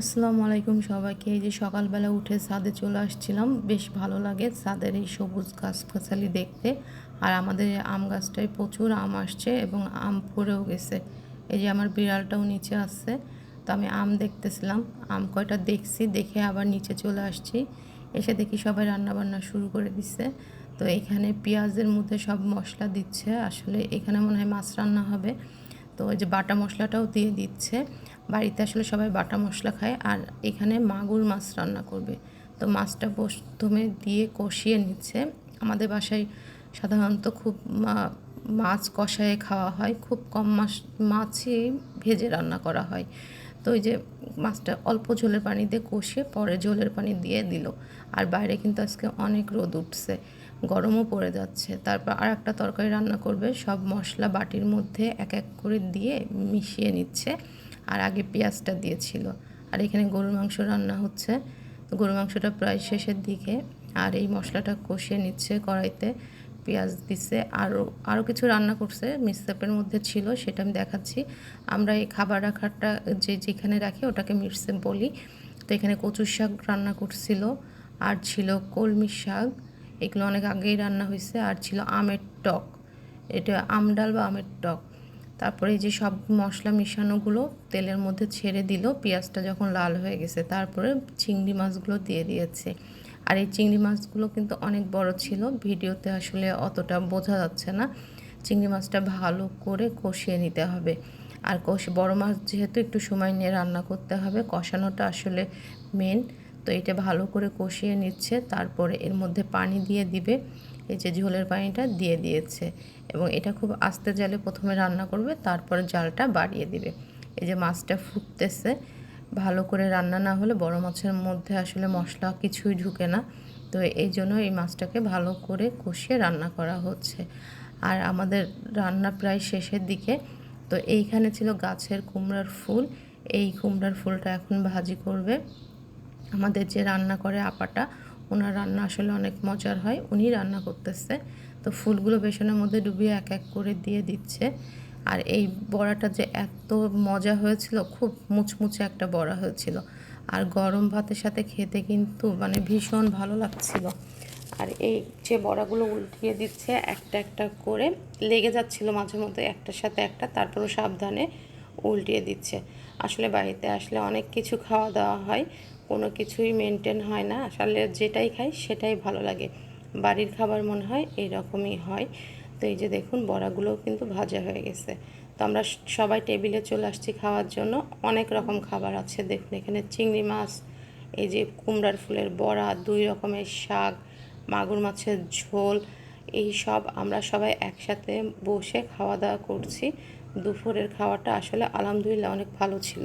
আসসালামু আলাইকুম সবাইকে। এই যে সকালবেলা উঠে ছাদে চলে আসছিলাম, বেশ ভালো লাগে ছাদের এই সবুজ গাছ গাছালি দেখতে। আর আমাদের আম গাছটায় প্রচুর আম আসছে এবং আম পড়েও গেছে। এই যে আমার বিড়ালটাও নিচে আসছে, তো আমি আম দেখতেছিলাম। আম কয়টা দেখছি, দেখে আবার নিচে চলে আসছি। এসে দেখি সবাই রান্না বান্না শুরু করে দিচ্ছে তো এখানে পেঁয়াজের মধ্যে সব মশলা দিচ্ছে। আসলে এখানে মনে হয় মাছ রান্না হবে। তো ওই যে বাটা মশলাটাও দিয়ে দিচ্ছে। বাড়িতে আসলে সবাই বাটা মশলা খায় আর এখানে মাগুর মাছ রান্না করবে। তো মাছটা প্রথমে দিয়ে কষিয়ে নিচ্ছে। আমাদের বাসায় সাধারণত খুব মাছ কষায়ে খাওয়া হয়। খুব কম মাছ, মাছই ভেজে রান্না করা হয়। তো ওই যে মাছটা অল্প ঝোলের পানি দিয়ে কষিয়ে পরে ঝোলের পানি দিয়ে দিল। আর বাইরে কিন্তু আজকে অনেক রোদ উঠছে। গরমও পড়ে যাচ্ছে। তারপর আর একটা তরকারি রান্না করবে। সব মশলা বাটির মধ্যে এক এক করে দিয়ে মিশিয়ে নিচ্ছে। আর আগে পেঁয়াজটা দিয়েছিল। আর এখানে গরুর মাংস রান্না হচ্ছে। তো গরুর মাংসটা প্রায় শেষের দিকে। আর এই মশলাটা কষিয়ে নিচ্ছে কড়াইতে। পেঁয়াজ দিচ্ছে আরও আরও কিছু রান্না করছে। মিক্সআপের মধ্যে ছিল, সেটা আমি দেখাচ্ছি। আমরা এই খাবার রাখারটা যে, যেখানে রাখি ওটাকে মিক্সআপ বলি। তো এখানে কচুর শাক রান্না করছিল। আর ছিল কলমি শাক। এগুলো অনেক আগেই রান্না হয়েছে, আর ছিল আমের টক। এটা আমডাল বা আমের টক। তারপরে এই যে সব মশলা মিশানোগুলো তেলের মধ্যে ছেড়ে দিল, পেঁয়াজটা যখন লাল হয়ে গেছে, তারপরে চিংড়ি মাছগুলো দিয়ে দিয়েছে। আর এই চিংড়ি মাছগুলো কিন্তু অনেক বড় ছিল, ভিডিওতে আসলে অতটা বোঝা যাচ্ছে না। চিংড়ি মাছটা ভালো করে কষিয়ে নিতে হবে। আর কষে, বড় মাছ যেহেতু একটু সময় নিয়ে রান্না করতে হবে, কষানোটা আসলে মেন তো এটা ভালো করে কষিয়ে নিচ্ছে, তারপরে এর মধ্যে পানি দিয়ে দিবে। এই যে ঝোলের পানিটা দিয়ে দিয়েছে এবং এটা খুব আস্তে জালে প্রথমে রান্না করবে, তারপরে জালটা বাড়িয়ে দিবে। এই যে মাছটা ফুটতেছে, ভালো করে রান্না না হলে বড় মাছের মধ্যে আসলে মশলা কিছুই ঢুকে না। তো এই জন্য এই মাছটাকে ভালো করে কষিয়ে রান্না করা হচ্ছে। আর আমাদের রান্না প্রায় শেষের দিকে, তো এইখানে ছিল গাছের কুমড়ার ফুল। এই কুমড়ার ফুলটা এখন ভাজি করবে। আমাদের যে রান্না করে আপাটা, ওনার রান্না আসলে অনেক মজার হয় উনি রান্না করতেছে। তো ফুলগুলো বেসনের মধ্যে ডুবিয়ে এক এক করে দিয়ে দিচ্ছে। আর এই বড়াটা যে এত মজা হয়েছিল, খুব মুচমুচে একটা বড়া হয়েছিল। আর গরম ভাতের সাথে খেতে কিন্তু মানে ভীষণ ভালো লাগছিল। আর এই যে বড়াগুলো উল্টিয়ে দিচ্ছে, একটা একটা করে লেগে যাচ্ছিল মাঝে মধ্যে, একটার সাথে একটা, তারপরও সাবধানে উল্টিয়ে দিচ্ছে। আসলে বাড়িতে আসলে অনেক কিছু খাওয়া দাওয়া হয় কোনো কিছুই মেনটেন হয় না। আসলে যেটাই খাই সেটাই ভালো লাগে। বাড়ির খাবার মনে হয় এইরকমই হয়। তো এই যে দেখুন, বড়াগুলোও কিন্তু ভাজা হয়ে গেছে। তো আমরা সবাই টেবিলে চলে আসছি খাওয়ার জন্য। অনেক রকম খাবার আছে। দেখুন, এখানে চিংড়ি মাছ, এই যে কুমড়ার ফুলের বড়া, দুই রকমের শাক, মাগুর মাছের ঝোল, এই সব আমরা সবাই একসাথে বসে খাওয়া দাওয়া করছি। দুপুরের খাওয়াটা আসলে আলহামদুলিল্লাহ অনেক ভালো ছিল।